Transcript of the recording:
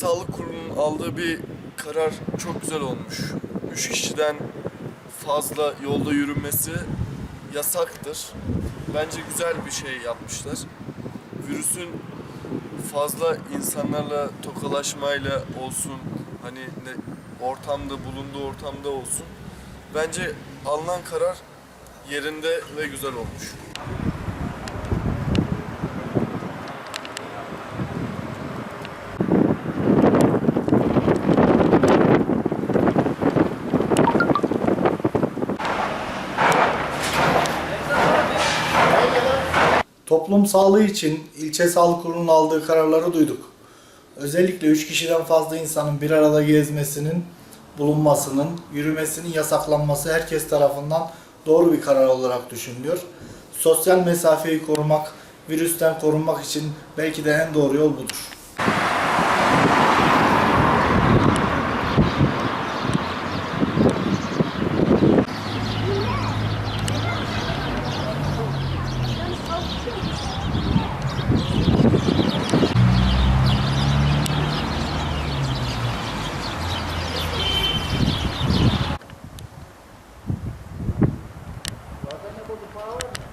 Sağlık Kurumu'nun aldığı bir karar çok güzel olmuş. Üç kişiden fazla yolda yürünmesi yasaktır. Bence güzel bir şey yapmışlar. Virüsün fazla insanlarla tokalaşmayla olsun, hani ne ortamda bulunduğu ortamda olsun. Bence alınan karar yerinde ve güzel olmuş. Toplum sağlığı için ilçe sağlık kurulunun aldığı kararları duyduk. Özellikle 3 kişiden fazla insanın bir arada gezmesinin, bulunmasının, yürümesinin yasaklanması herkes tarafından doğru bir karar olarak düşünülüyor. Sosyal mesafeyi korumak, virüsten korunmak için belki de en doğru yol budur. well.